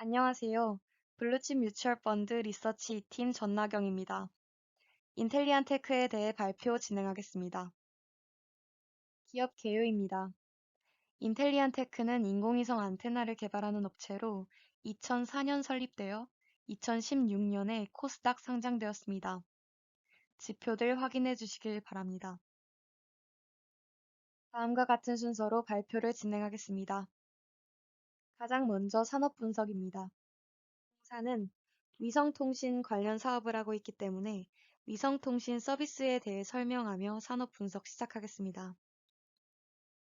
안녕하세요. 블루칩 뮤추얼 펀드 리서치 팀 전나경입니다. 인텔리안 테크에 대해 발표 진행하겠습니다. 기업 개요입니다. 인텔리안 테크는 인공위성 안테나를 개발하는 업체로 2004년 설립되어 2016년에 코스닥 상장되었습니다. 지표들 확인해 주시길 바랍니다. 다음과 같은 순서로 발표를 진행하겠습니다. 가장 먼저 산업 분석입니다. 공사는 위성통신 관련 사업을 하고 있기 때문에 위성통신 서비스에 대해 설명하며 산업 분석 시작하겠습니다.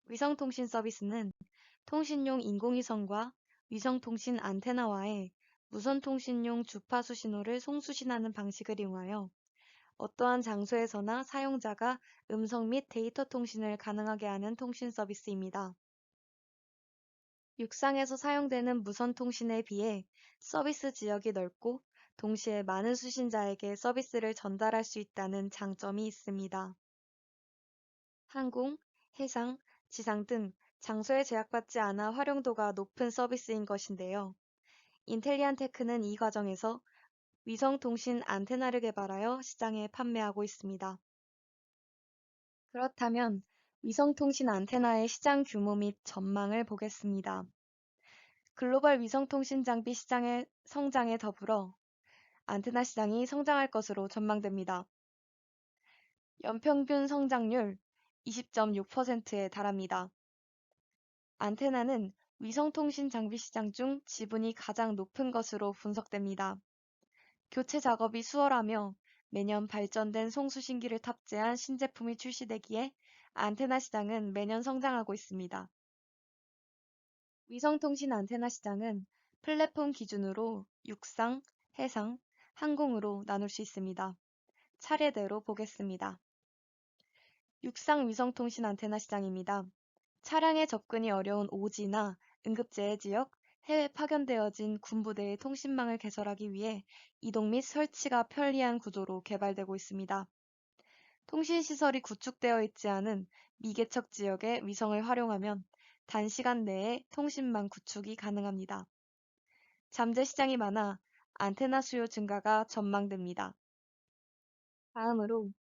위성통신 서비스는 통신용 인공위성과 위성통신 안테나와의 무선통신용 주파수 신호를 송수신하는 방식을 이용하여 어떠한 장소에서나 사용자가 음성 및 데이터 통신을 가능하게 하는 통신 서비스입니다. 육상에서 사용되는 무선 통신에 비해 서비스 지역이 넓고 동시에 많은 수신자에게 서비스를 전달할 수 있다는 장점이 있습니다. 항공, 해상, 지상 등 장소에 제약받지 않아 활용도가 높은 서비스인 것인데요. 인텔리안 테크는 이 과정에서 위성 통신 안테나를 개발하여 시장에 판매하고 있습니다. 그렇다면 위성통신 안테나의 시장 규모 및 전망을 보겠습니다. 글로벌 위성통신 장비 시장의 성장에 더불어 안테나 시장이 성장할 것으로 전망됩니다. 연평균 성장률 20.6%에 달합니다. 안테나는 위성통신 장비 시장 중 지분이 가장 높은 것으로 분석됩니다. 교체 작업이 수월하며 매년 발전된 송수신기를 탑재한 신제품이 출시되기에 안테나 시장은 매년 성장하고 있습니다. 위성통신 안테나 시장은 플랫폼 기준으로 육상, 해상, 항공으로 나눌 수 있습니다. 차례대로 보겠습니다. 육상 위성통신 안테나 시장입니다. 차량에 접근이 어려운 오지나 응급재해 지역, 해외 파견되어진 군부대의 통신망을 개설하기 위해 이동 및 설치가 편리한 구조로 개발되고 있습니다. 통신시설이 구축되어 있지 않은 미개척 지역의 위성을 활용하면 단시간 내에 통신망 구축이 가능합니다. 잠재 시장이 많아 안테나 수요 증가가 전망됩니다. 다음으로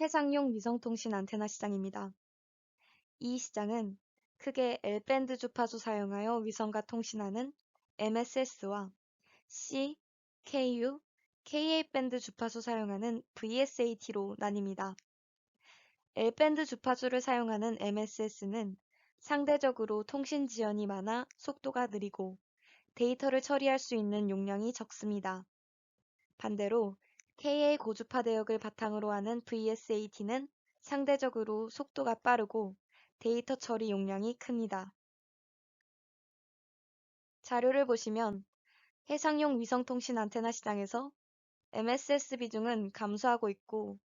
해상용 위성통신 안테나 시장입니다. 이 시장은 크게 L밴드 주파수 사용하여 위성과 통신하는 MSS와 C, KU, KA밴드 주파수 사용하는 VSAT로 나뉩니다. L밴드 주파수를 사용하는 MSS는 상대적으로 통신 지연이 많아 속도가 느리고 데이터를 처리할 수 있는 용량이 적습니다. 반대로 KA 고주파 대역을 바탕으로 하는 VSAT는 상대적으로 속도가 빠르고 데이터 처리 용량이 큽니다. 자료를 보시면 해상용 위성통신 안테나 시장에서 MSS 비중은 감소하고 있고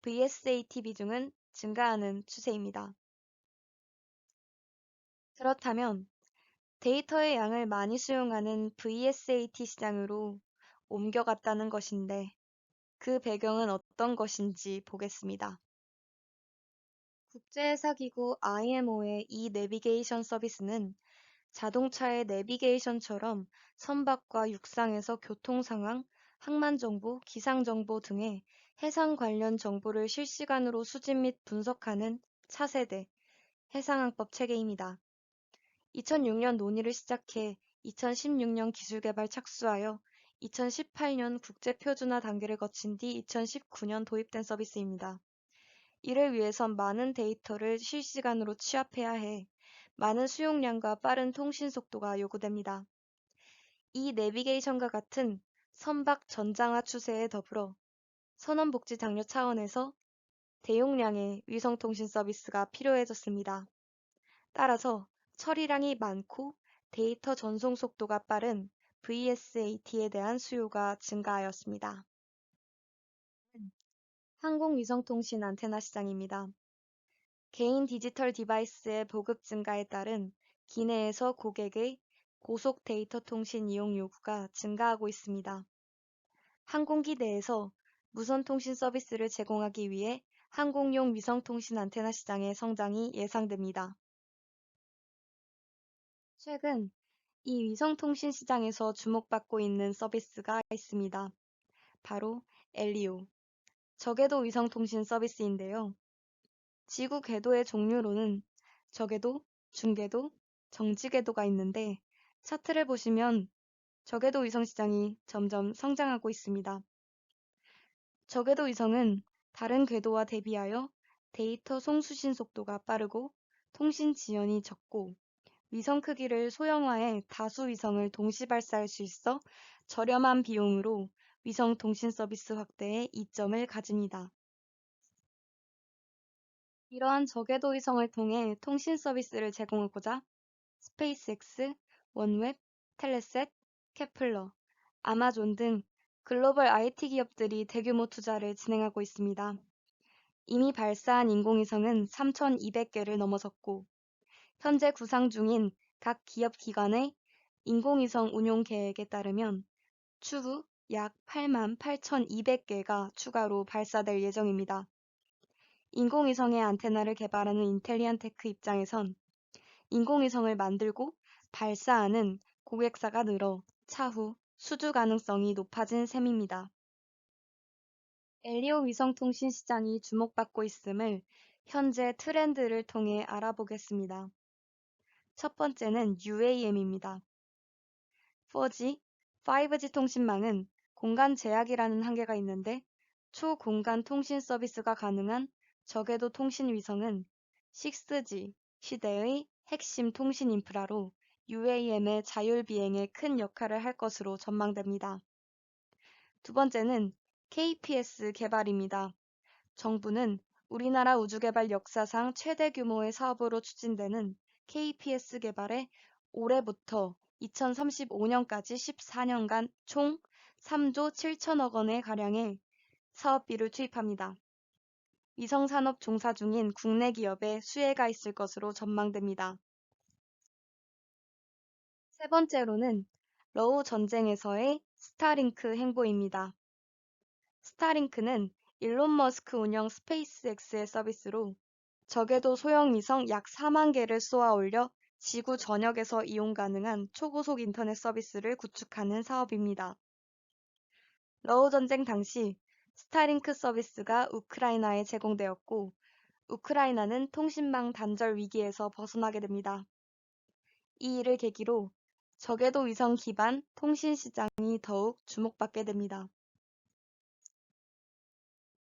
VSAT 비중은 증가하는 추세입니다. 그렇다면 데이터의 양을 많이 수용하는 VSAT 시장으로 옮겨갔다는 것인데 그 배경은 어떤 것인지 보겠습니다. 국제회사기구 IMO의 이 내비게이션 서비스는 자동차의 내비게이션처럼 선박과 육상에서 교통 상황, 항만 정보, 기상 정보 등의 해상 관련 정보를 실시간으로 수집 및 분석하는 차세대 해상항법 체계입니다. 2006년 논의를 시작해 2016년 기술개발 착수하여 2018년 국제표준화 단계를 거친 뒤 2019년 도입된 서비스입니다. 이를 위해선 많은 데이터를 실시간으로 취합해야 해 많은 수용량과 빠른 통신 속도가 요구됩니다. 이 내비게이션과 같은 선박 전장화 추세에 더불어 선원복지 장려 차원에서 대용량의 위성통신 서비스가 필요해졌습니다. 따라서 처리량이 많고 데이터 전송 속도가 빠른 VSAT에 대한 수요가 증가하였습니다. 항공위성통신 안테나 시장입니다. 개인 디지털 디바이스의 보급 증가에 따른 기내에서 고객의 고속 데이터 통신 이용 요구가 증가하고 있습니다. 항공기 내에서 무선 통신 서비스를 제공하기 위해 항공용 위성통신 안테나 시장의 성장이 예상됩니다. 최근 이 위성통신 시장에서 주목받고 있는 서비스가 있습니다. 바로 엘리오, 저궤도 위성통신 서비스인데요. 지구 궤도의 종류로는 저궤도, 중궤도, 정지궤도가 있는데 차트를 보시면 저궤도 위성 시장이 점점 성장하고 있습니다. 저궤도 위성은 다른 궤도와 대비하여 데이터 송수신 속도가 빠르고 통신 지연이 적고 위성 크기를 소형화해 다수 위성을 동시 발사할 수 있어 저렴한 비용으로 위성 통신 서비스 확대에 이점을 가집니다. 이러한 저궤도 위성을 통해 통신 서비스를 제공하고자 스페이스X, 원웹, 텔레셋, 케플러, 아마존 등 글로벌 IT 기업들이 대규모 투자를 진행하고 있습니다. 이미 발사한 인공위성은 3,200개를 넘어섰고 현재 구상 중인 각 기업 기관의 인공위성 운용 계획에 따르면 추후 약 8만 8,200개가 추가로 발사될 예정입니다. 인공위성의 안테나를 개발하는 인텔리안 테크 입장에선 인공위성을 만들고 발사하는 고객사가 늘어 차후 수주 가능성이 높아진 셈입니다. 엘리오 위성통신 시장이 주목받고 있음을 현재 트렌드를 통해 알아보겠습니다. 첫 번째는 UAM입니다. 4G, 5G 통신망은 공간 제약이라는 한계가 있는데 초공간 통신 서비스가 가능한 저궤도 통신 위성은 6G 시대의 핵심 통신 인프라로 UAM의 자율 비행에 큰 역할을 할 것으로 전망됩니다. 두 번째는 KPS 개발입니다. 정부는 우리나라 우주개발 역사상 최대 규모의 사업으로 추진되는 KPS 개발에 올해부터 2035년까지 14년간 총 3조 7천억 원의 가량의 사업비를 투입합니다. 위성산업 종사 중인 국내 기업에 수혜가 있을 것으로 전망됩니다. 세 번째로는 러우 전쟁에서의 스타링크 행보입니다. 스타링크는 일론 머스크 운영 스페이스X의 서비스로 적에도 소형 위성 약 4만 개를 쏘아 올려 지구 전역에서 이용 가능한 초고속 인터넷 서비스를 구축하는 사업입니다. 러우 전쟁 당시 스타링크 서비스가 우크라이나에 제공되었고 우크라이나는 통신망 단절 위기에서 벗어나게 됩니다. 이 일을 계기로 저궤도 위성 기반 통신 시장이 더욱 주목받게 됩니다.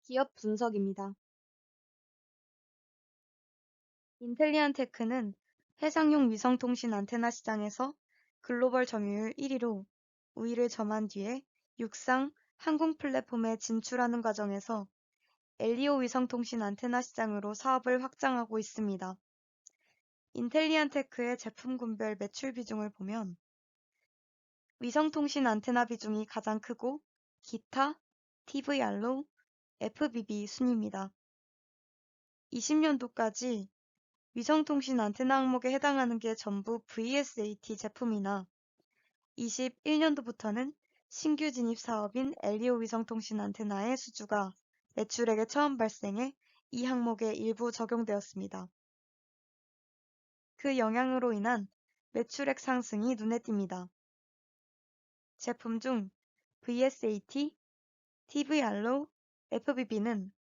기업 분석입니다. 인텔리안 테크는 해상용 위성통신 안테나 시장에서 글로벌 점유율 1위로 우위를 점한 뒤에 육상 항공 플랫폼에 진출하는 과정에서 엘리오 위성통신 안테나 시장으로 사업을 확장하고 있습니다. 인텔리안 테크의 제품 군별 매출 비중을 보면 위성통신 안테나 비중이 가장 크고 기타, TVR로 FBB 순입니다. 20년도까지 위성통신 안테나 항목에 해당하는 게 전부 VSAT 제품이나 21년도부터는 신규 진입 사업인 엘리오 위성통신 안테나의 수주가 매출액에 처음 발생해 이 항목에 일부 적용되었습니다. 그 영향으로 인한 매출액 상승이 눈에 띕니다. 제품 중 VSAT, TVR로 FBB는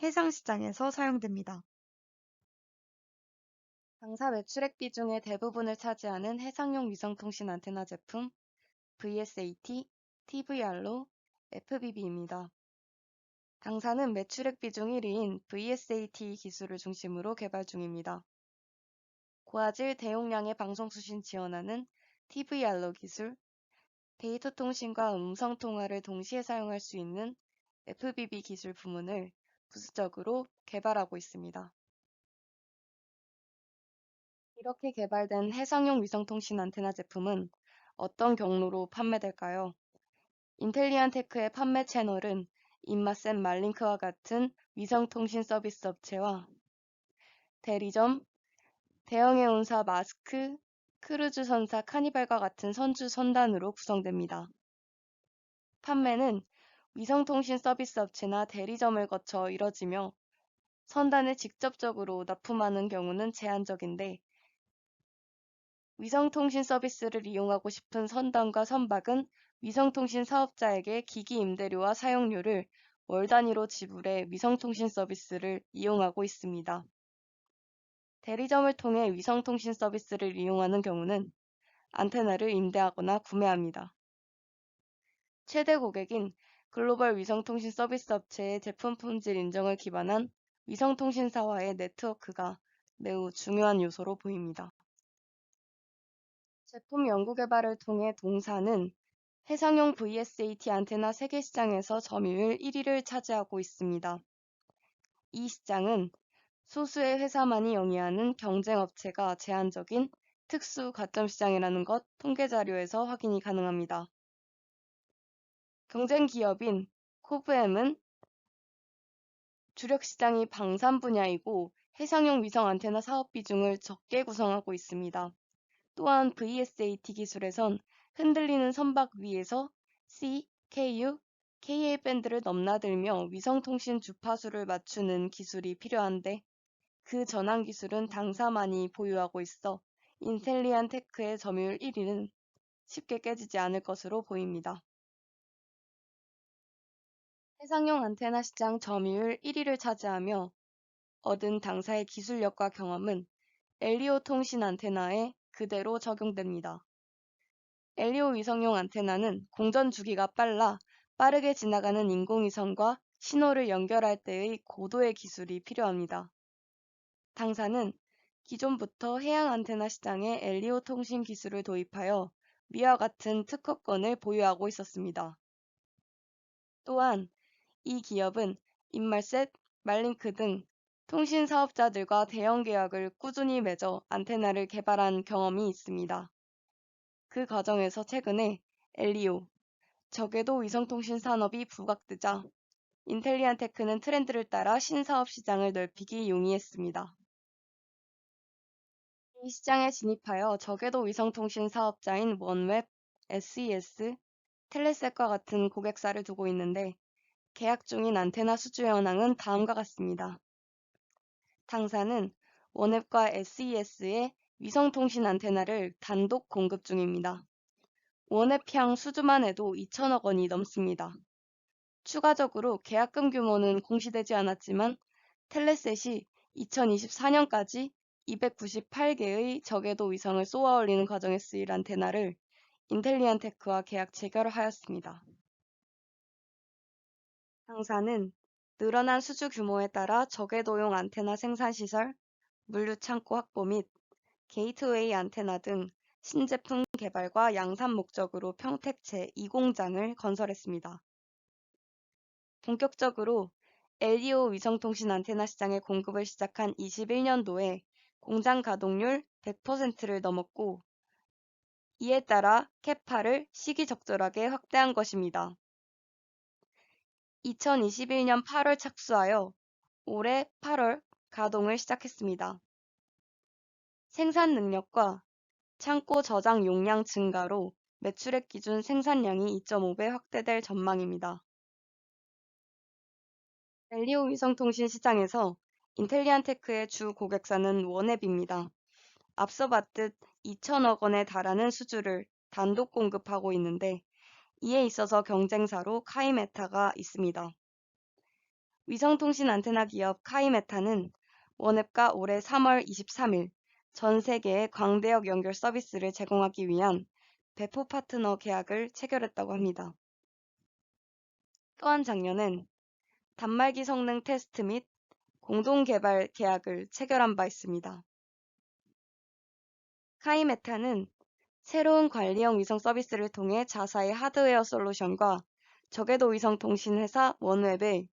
해상 시장에서 사용됩니다. 당사 매출액 비중의 대부분을 차지하는 해상용 위성통신 안테나 제품 VSAT, TVR로 FBB입니다. 당사는 매출액 비중 1위인 VSAT 기술을 중심으로 개발 중입니다. 고화질 대용량의 방송 수신 지원하는 TVR로 기술, 데이터 통신과 음성 통화를 동시에 사용할 수 있는 FBB 기술 부문을 부수적으로 개발하고 있습니다. 이렇게 개발된 해상용 위성통신 안테나 제품은 어떤 경로로 판매될까요? 인텔리안 테크의 판매 채널은 인마센 말링크와 같은 위성통신 서비스 업체와 대리점, 대형의 운사 마스크, 크루즈 선사 카니발과 같은 선주 선단으로 구성됩니다. 판매는 위성통신 서비스 업체나 대리점을 거쳐 이뤄지며 선단에 직접적으로 납품하는 경우는 제한적인데 위성통신 서비스를 이용하고 싶은 선단과 선박은 위성통신 사업자에게 기기 임대료와 사용료를 월 단위로 지불해 위성통신 서비스를 이용하고 있습니다. 대리점을 통해 위성통신 서비스를 이용하는 경우는 안테나를 임대하거나 구매합니다. 최대 고객인 글로벌 위성통신 서비스 업체의 제품 품질 인정을 기반한 위성통신사와의 네트워크가 매우 중요한 요소로 보입니다. 제품 연구 개발을 통해 동사는 해상용 VSAT 안테나 세계 시장에서 점유율 1위를 차지하고 있습니다. 이 시장은 소수의 회사만이 영위하는 경쟁 업체가 제한적인 특수 가점 시장이라는 것 통계 자료에서 확인이 가능합니다. 경쟁 기업인 코브엠은 주력 시장이 방산 분야이고 해상용 위성 안테나 사업 비중을 적게 구성하고 있습니다. 또한 VSAT 기술에선 흔들리는 선박 위에서 C, KU, KA 밴드를 넘나들며 위성통신 주파수를 맞추는 기술이 필요한데 그 전환 기술은 당사만이 보유하고 있어 인텔리안 테크의 점유율 1위는 쉽게 깨지지 않을 것으로 보입니다. 해상용 안테나 시장 점유율 1위를 차지하며 얻은 당사의 기술력과 경험은 엘리오 통신 안테나에 그대로 적용됩니다. 엘리오 위성용 안테나는 공전 주기가 빨라 빠르게 지나가는 인공위성과 신호를 연결할 때의 고도의 기술이 필요합니다. 당사는 기존부터 해양 안테나 시장에 엘리오 통신 기술을 도입하여 위와 같은 특허권을 보유하고 있었습니다. 또한 이 기업은 인말셋, 말링크 등 통신 사업자들과 대형 계약을 꾸준히 맺어 안테나를 개발한 경험이 있습니다. 그 과정에서 최근에 엘리오, 적외도 위성통신 산업이 부각되자 인텔리안 테크는 트렌드를 따라 신사업 시장을 넓히기 용이했습니다. 이 시장에 진입하여 적외도 위성통신 사업자인 원웹, SES, 텔레셋과 같은 고객사를 두고 있는데 계약 중인 안테나 수주 현황은 다음과 같습니다. 당사는 원웹과 SES의 위성통신 안테나를 단독 공급 중입니다. 원앱향 수주만 해도 2천억 원이 넘습니다. 추가적으로 계약금 규모는 공시되지 않았지만 텔레셋이 2024년까지 298개의 적외도 위성을 쏘아 올리는 과정에 쓰일 안테나를 인텔리안 테크와 계약 체결을 하였습니다. 당사는 늘어난 수주 규모에 따라 적외도용 안테나 생산 시설, 물류 창고 확보 및 게이트웨이 안테나 등 신제품 개발과 양산 목적으로 평택 제 2공장을 건설했습니다. 본격적으로 LEO 위성통신 안테나 시장에 공급을 시작한 21년도에 공장 가동률 100%를 넘었고 이에 따라 캐파를 시기적절하게 확대한 것입니다. 2021년 8월 착수하여 올해 8월 가동을 시작했습니다. 생산 능력과 창고 저장 용량 증가로 매출액 기준 생산량이 2.5배 확대될 전망입니다. 엘리오 위성통신 시장에서 인텔리안테크의 주 고객사는 원앱입니다. 앞서 봤듯 2천억 원에 달하는 수주를 단독 공급하고 있는데 이에 있어서 경쟁사로 카이메타가 있습니다. 위성통신 안테나 기업 카이메타는 원앱과 올해 3월 23일 전 세계의 광대역 연결 서비스를 제공하기 위한 배포 파트너 계약을 체결했다고 합니다. 또한 작년엔 단말기 성능 테스트 및 공동 개발 계약을 체결한 바 있습니다. 카이메타는 새로운 관리형 위성 서비스를 통해 자사의 하드웨어 솔루션과 적외도 위성 통신 회사 원웹의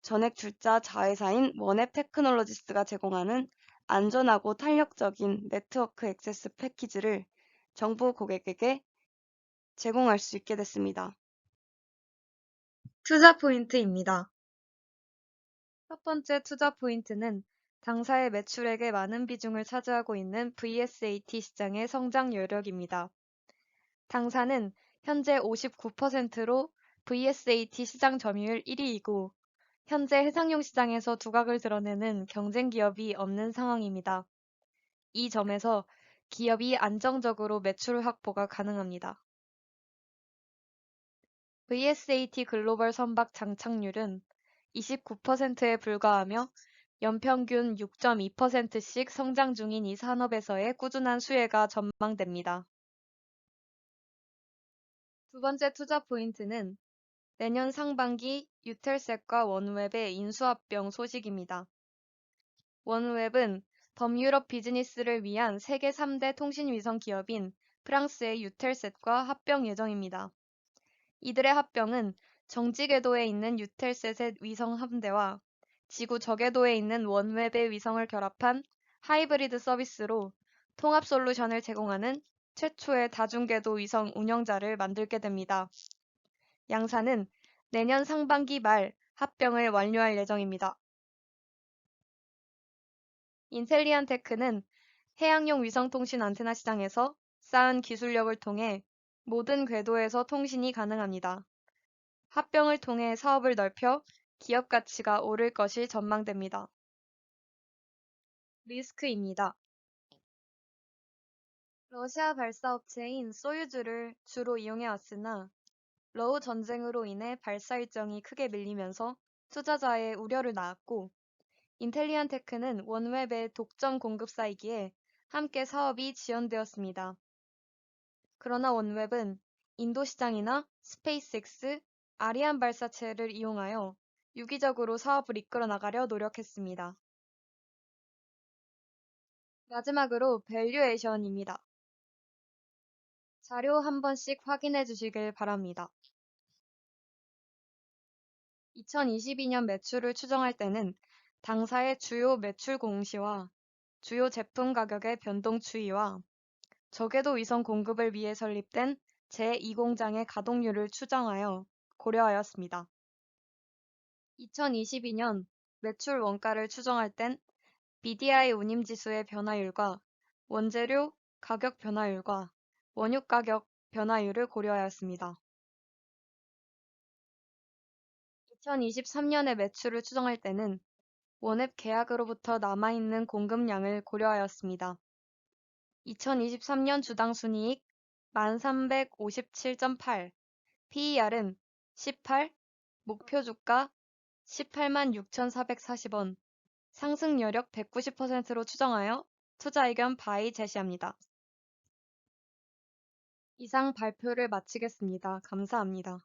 전액 출자 자회사인 원앱 테크놀로지스가 제공하는 안전하고 탄력적인 네트워크 액세스 패키지를 정부 고객에게 제공할 수 있게 됐습니다. 투자 포인트입니다. 첫 번째 투자 포인트는 당사의 매출액의 많은 비중을 차지하고 있는 VSAT 시장의 성장 여력입니다. 당사는 현재 59%로 VSAT 시장 점유율 1위이고 현재 해상용 시장에서 두각을 드러내는 경쟁 기업이 없는 상황입니다. 이 점에서 기업이 안정적으로 매출 확보가 가능합니다. VSAT 글로벌 선박 장착률은 29%에 불과하며 연평균 6.2%씩 성장 중인 이 산업에서의 꾸준한 수혜가 전망됩니다. 두 번째 투자 포인트는 내년 상반기 유텔셋과 원웹의 인수합병 소식입니다. 원웹은 범유럽 비즈니스를 위한 세계 3대 통신위성 기업인 프랑스의 유텔셋과 합병 예정입니다. 이들의 합병은 정지 궤도에 있는 유텔셋의 위성 함대와 지구 저궤도에 있는 원웹의 위성을 결합한 하이브리드 서비스로 통합 솔루션을 제공하는 최초의 다중궤도 위성 운영자를 만들게 됩니다. 양사는 내년 상반기 말 합병을 완료할 예정입니다. 인텔리안 테크는 해양용 위성통신 안테나 시장에서 쌓은 기술력을 통해 모든 궤도에서 통신이 가능합니다. 합병을 통해 사업을 넓혀 기업 가치가 오를 것이 전망됩니다. 리스크입니다. 러시아 발사 업체인 소유주를 주로 이용해 왔으나 러우 전쟁으로 인해 발사 일정이 크게 밀리면서 투자자의 우려를 낳았고 인텔리안 테크는 원웹의 독점 공급사이기에 함께 사업이 지연되었습니다. 그러나 원웹은 인도 시장이나 스페이스X, 아리안 발사체를 이용하여 유기적으로 사업을 이끌어 나가려 노력했습니다. 마지막으로 밸류에이션입니다. 자료 한 번씩 확인해 주시길 바랍니다. 2022년 매출을 추정할 때는 당사의 주요 매출 공시와 주요 제품 가격의 변동 추이와 저궤도 위성 공급을 위해 설립된 제2공장의 가동률을 추정하여 고려하였습니다. 2022년 매출 원가를 추정할 땐 BDI 운임지수의 변화율과 원재료 가격 변화율과 원유 가격 변화율을 고려하였습니다. 2023년의 매출을 추정할 때는 원앱 계약으로부터 남아있는 공급량을 고려하였습니다. 2023년 주당 순이익 1357.8, PER은 18, 목표 주가 18만 6,440원, 상승 여력 190%로 추정하여 투자 의견 바이 제시합니다. 이상 발표를 마치겠습니다. 감사합니다.